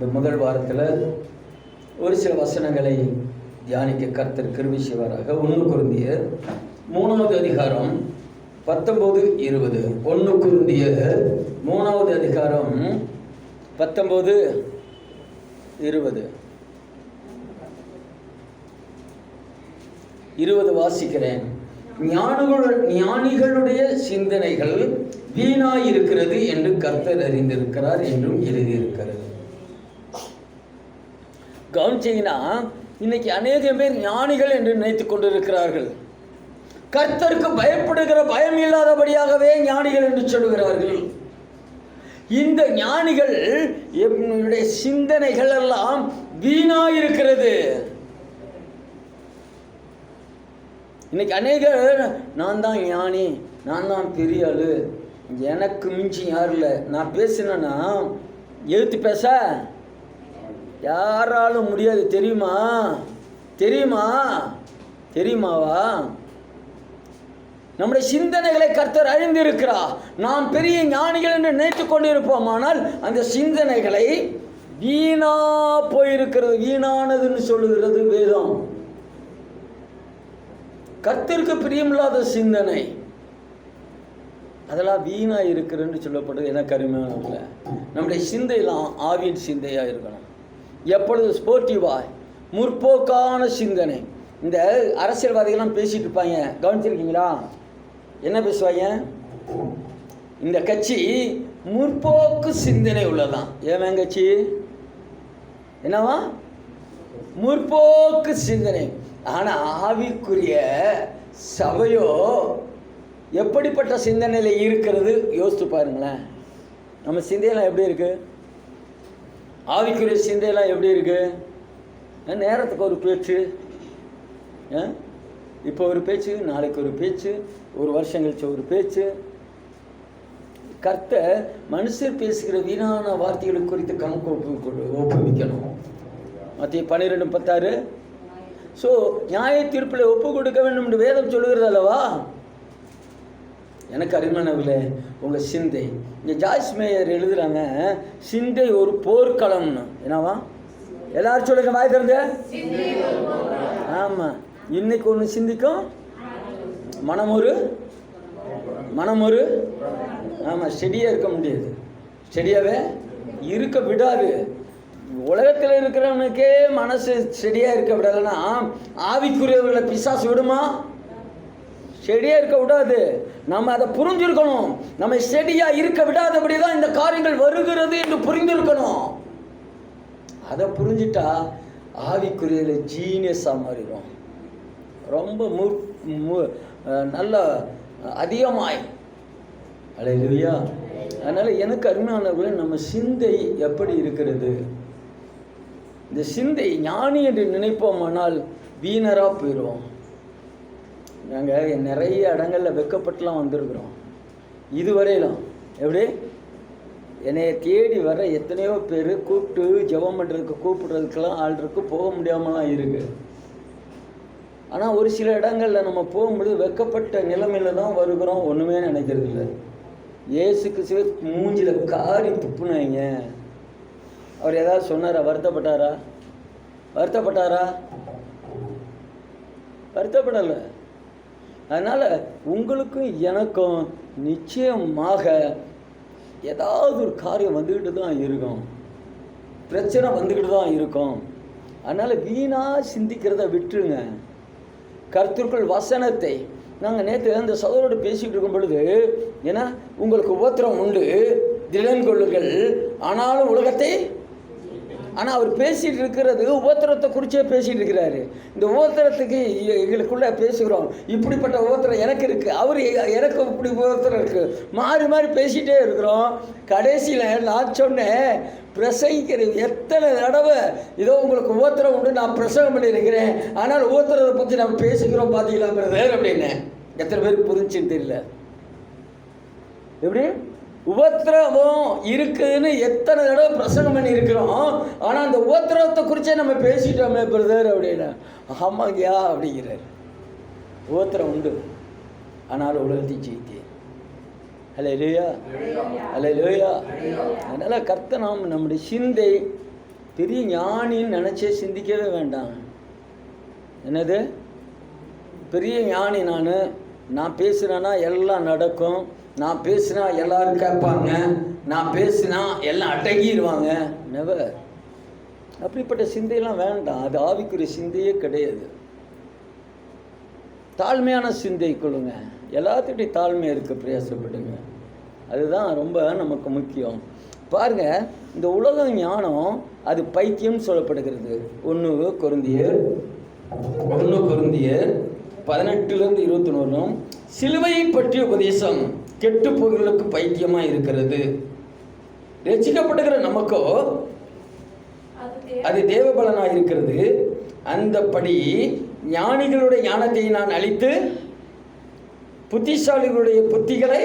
இந்த முதல் வாரத்தில் ஒரு சில வசனங்களை தியானிக்க கர்த்தர் கிருவி செய்வாராக. ஒன்று குருந்திய மூணாவது அதிகாரம் பத்தொம்போது இருபது. ஒன்று குருந்திய மூணாவது அதிகாரம் பத்தொம்போது இருபது. இருபது வாசிக்கிறேன். ஞானிகள் ஞானிகளுடைய சிந்தனைகள் வீணாயிருக்கிறது என்று கர்த்தர் அறிந்திருக்கிறார் என்றும் எழுதியிருக்கிறது. கவனிச்சிங்கன்னா இன்னைக்கு அநேக பேர் ஞானிகள் என்று நினைத்து கொண்டிருக்கிறார்கள். கர்த்தருக்கு பயப்படுகிற பயம் இல்லாதபடியாகவே ஞானிகள் என்று சொல்லுகிறார்கள். இந்த ஞானிகள் என்னுடைய சிந்தனைகள் எல்லாம் வீணாயிருக்கிறது. இன்னைக்கு அநேகர் நான் தான் ஞானி நான் தான் பெரிய ஆளு எனக்கு மிஞ்சி யாரும் இல்லை. நான் பேசினேன்னா எழுத்து பேச? யாராலும் முடியாது. தெரியுமா? தெரியுமா? தெரியுமாவா? நம்முடைய சிந்தனைகளை கர்த்தர் அறிந்திருக்கிறார் நாம் பெரிய ஞானிகள் என்று நினைத்துக் கொண்டிருப்போமானால் அந்த சிந்தனைகளை வீணா போயிருக்கிறது. வீணானதுன்னு சொல்லுகிறது வேதம். கர்த்தருக்கு பிரியமில்லாத சிந்தனை. அதெல்லாம் வீணா இருக்குதுன்னு சொல்லப்படுது. எனக்கு அருமையானதில்லை நம்முடைய சிந்தையெல்லாம் ஆவியின் சிந்தையாக இருக்கணும். எப்பொழுது ஸ்போர்ட்டிவாய் முற்போக்கான சிந்தனை. இந்த அரசியல்வாதிகள்லாம் பேசிகிட்டு இருப்பாங்க. கவனிச்சிருக்கீங்களா? என்ன பேசுவாங்க? இந்த கட்சி முற்போக்கு சிந்தனை உள்ளதான் ஏன் கட்சி? என்னவா? முற்போக்கு சிந்தனை. ஆனால் ஆவிக்குரிய சபையோ எப்படிப்பட்ட சிந்தனையில் இருக்கிறது? யோசித்து பாருங்களேன். நம்ம சிந்தையெல்லாம் எப்படி இருக்குது ஆவிக்குரிய சிந்தையெல்லாம் எப்படி இருக்கு? நேரத்துக்கு ஒரு பேச்சு. இப்போ ஒரு பேச்சு நாளைக்கு ஒரு பேச்சு ஒரு வருஷம் கழிச்சு ஒரு பேச்சு. கர்த்த மனுஷர் பேசுகிற வீணான வார்த்தைகள் குறித்து கணக்கு ஒப்பு ஒப்புவிக்கணும். மத்திய பன்னிரெண்டு பத்தாறு ஸோ நியாய தீர்ப்பில் ஒப்பு கொடுக்க வேண்டும் என்று வேதம் சொல்லுகிறது அல்லவா? எனக்கு அருமையானவில்லை உங்கள் சிந்தை. இங்கே ஜாய்ஸ் மேயர் எழுதுறாங்க சிந்தை ஒரு போர்க்களம்னு. என்னவா? எல்லாரும் சொல்லுங்க வாய் திறந்து. ஆமாம் இன்னைக்கு ஒன்று சிந்திக்கும்? மனம் ஒரு மனம் ஒரு. ஆமாம் செடியாக இருக்க முடியாது. ஸ்டெடியாகவே இருக்க விடாது. உலகத்தில் இருக்கிறவனுக்கே மனசு செடியாக இருக்க விடலைன்னா ஆவிக்குரியவர்களை பிசாசு விடுமா? செடியாக இருக்க விடாது. நம்ம அதை புரிஞ்சிருக்கணும். நம்ம செடியாக இருக்க விடாதபடி தான் இந்த காரியங்கள் வருகிறது என்று புரிந்திருக்கணும். அதை புரிஞ்சிட்டா ஆவிக்குரியல ஜீனியஸாக மாறிடும். ரொம்ப மு மு- நல்ல அதிகமாய். அலையிலுயா? அதனால் எனக்கு அருமையானவர்கள் நம்ம சிந்தை எப்படி இருக்கிறது? இந்த சிந்தை ஞானி என்று நினைப்போமானால் வீணராக போயிடுவோம் நாங்கள் நிறைய இடங்களில் வெக்கப்பட்டுலாம் வந்திருக்கிறோம். இதுவரையிலும் எப்படி? என்னைய தேடி வர எத்தனையோ பேர் கூப்பிட்டு ஜெபம் பண்ணுறதுக்கு கூப்பிடுறதுக்கெல்லாம் ஆள் இருக்கு போக முடியாமலாம் இருக்கு. ஆனால் ஒரு சில இடங்களில் நம்ம போகும்பொழுது வெக்கப்பட்ட நிலைமையில தான் வருகிறோம் ஒன்றுமே நினைக்கிறது இல்லை. ஏசு கிறிஸ்துவே மூஞ்சில் காரி துப்புனாங்க. அவர் ஏதாவது சொன்னாரா? வருத்தப்பட்டாரா? வருத்தப்பட்டாரா? வருத்தப்படலை. அதனால் உங்களுக்கும் எனக்கும் நிச்சயமாக ஏதாவது ஒரு காரியம் வந்துக்கிட்டு தான் இருக்கும். பிரச்சனை வந்துக்கிட்டு தான் இருக்கும். அதனால் வீணாக சிந்திக்கிறத விட்டுருங்க. கருத்திற்குள் வசனத்தை நாங்கள் நேற்று அந்த சகோதரோடு பேசிகிட்டு இருக்கும் பொழுது ஏன்னா உங்களுக்கு உபத்திரம் உண்டு. திடன் கொள்ளுங்கள். ஆனாலும் உலகத்தை ஆனால் அவர் பேசிகிட்டு இருக்கிறது ஓத்திரத்தை குறிச்சே பேசிகிட்டு இருக்கிறாரு. இந்த ஓத்திரத்துக்கு எங்களுக்குள்ளே பேசுகிறோம். இப்படிப்பட்ட ஓத்திரம் எனக்கு இருக்குது அவர் எனக்கு இப்படி ஓத்திரம் இருக்குது மாறி மாறி பேசிகிட்டே இருக்கிறோம். கடைசியில் நான் சொன்னேன் பிரசங்கிக்கிற எத்தனை தடவை ஏதோ உங்களுக்கு ஓத்திரம் உண்டு நான் பிரசங்கம் பண்ணியிருக்கிறேன். ஆனால் ஓத்திரத்தை பற்றி நம்ம பேசுகிறோம் பார்த்தீங்களா பிரதர் அப்படின்னு. எத்தனை பேருக்கு புரிஞ்சுன்னு தெரியல. எப்படி? உபத்திரவம் இருக்குதுன்னு எத்தனை தடவை பிரசங்கம் பண்ணியிருக்கிறோம். ஆனால் அந்த உபத்திரவத்தை குறிச்சே நம்ம பேசிட்டோமே பிரதர் அப்படின்னு. ஆமாங்கயா அப்படிங்கிறார். உபத்திரம் உண்டு. ஆனால் உலகத்தை ஜெயித்தேன். ஹலோ லூயா ஹலோ லூயா அதனால் கர்த்த நாம் நம்முடைய சிந்தை பெரிய ஞானின்னு நினச்சே சிந்திக்கவே வேண்டாம். என்னது? பெரிய ஞானி நான். நான் பேசுகிறேன்னா எல்லாம் நடக்கும். நான் பேசுனா எல்லாரும் கேட்பாங்க. நான் பேசினா எல்லாம் அடங்கிடுவாங்க நெவர் அப்படிப்பட்ட சிந்தையெல்லாம் வேண்டாம். அது ஆவிக்குரிய சிந்தையே கிடையாது. தாழ்மையான சிந்தை கொள்ளுங்க. எல்லாத்துக்கிட்டையும் தாழ்மை இருக்க. பிரயாசப்படுங்க. அதுதான் ரொம்ப நமக்கு முக்கியம். பாருங்க இந்த உலக ஞானம் அது பைத்தியம் சொல்லப்படுகிறது. ஒன்று கொருந்தியர் ஒன்று கொருந்தியர் பதினெட்டுலேருந்து இருபத்தி ஒன்றும் சிலுவையை பற்றிய உபதேசம். கெட்டு போகிறவர்களுக்கு பைத்தியமாக இருக்கிறது. ரசிக்கப்படுகிற நமக்கோ அது தேவபலனாக இருக்கிறது. அந்தப்படி ஞானிகளுடைய ஞானத்தை நான் அழித்து புத்திசாலிகளுடைய புத்திகளை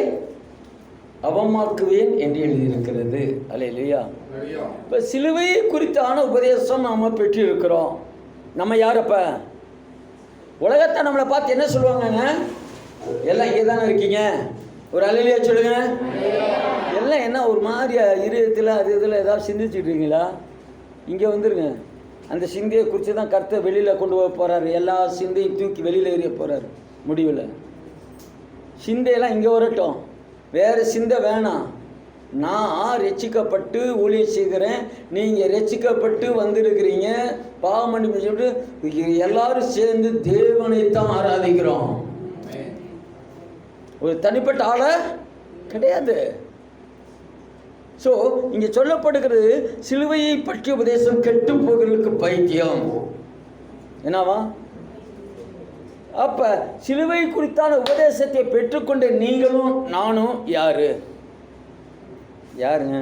அவமாக்குவேன் என்று எழுதியிருக்கிறது. அல்ல இல்லையா இப்போ சிலுவை குறித்தான உபதேசம் நாம் பெற்றிருக்கிறோம். நம்ம யாரப்ப உலகத்தை நம்மளை பார்த்து என்ன சொல்லுவாங்கங்க? எல்லாம் இங்கே தானே இருக்கீங்க? ஒரு அலையிலையா சொல்லுங்க. எல்லாம் என்ன ஒரு மாதிரி இருதயத்தில் அது இதில் ஏதாவது சிந்திச்சுட்டு இருக்கீங்களா இங்கே வந்துருங்க. அந்த சிந்தையை குறித்து தான் கருத்தை வெளியில் கொண்டு போக போகிறாரு எல்லா சிந்தையும் தூக்கி வெளியில் எறிய போகிறாரு முடிவில். சிந்தையெல்லாம் இங்கே வரட்டும். வேறு சிந்தை வேணாம். நான் ரட்சிக்கப்பட்டு ஊழியம் செய்கிறேன். நீங்கள் ரட்சிக்கப்பட்டு வந்திருக்கிறீங்க. பாவம் பண்ணி சொல்லிட்டு எல்லாரும் சேர்ந்து தேவனைத்தான் ஆராதிக்கிறோம். ஒரு தனிப்பட்ட ஆளை கிடையாது. ஸோ இங்கே சொல்லப்படுகிறது சிலுவையை பற்றிய உபதேசம் கெட்டு போகிறவர்களுக்கு பைத்தியம். என்னவா? அப்ப சிலுவை குறித்தான உபதேசத்தை பெற்றுக்கொண்ட நீங்களும் நானும் யாரு? யாருங்க?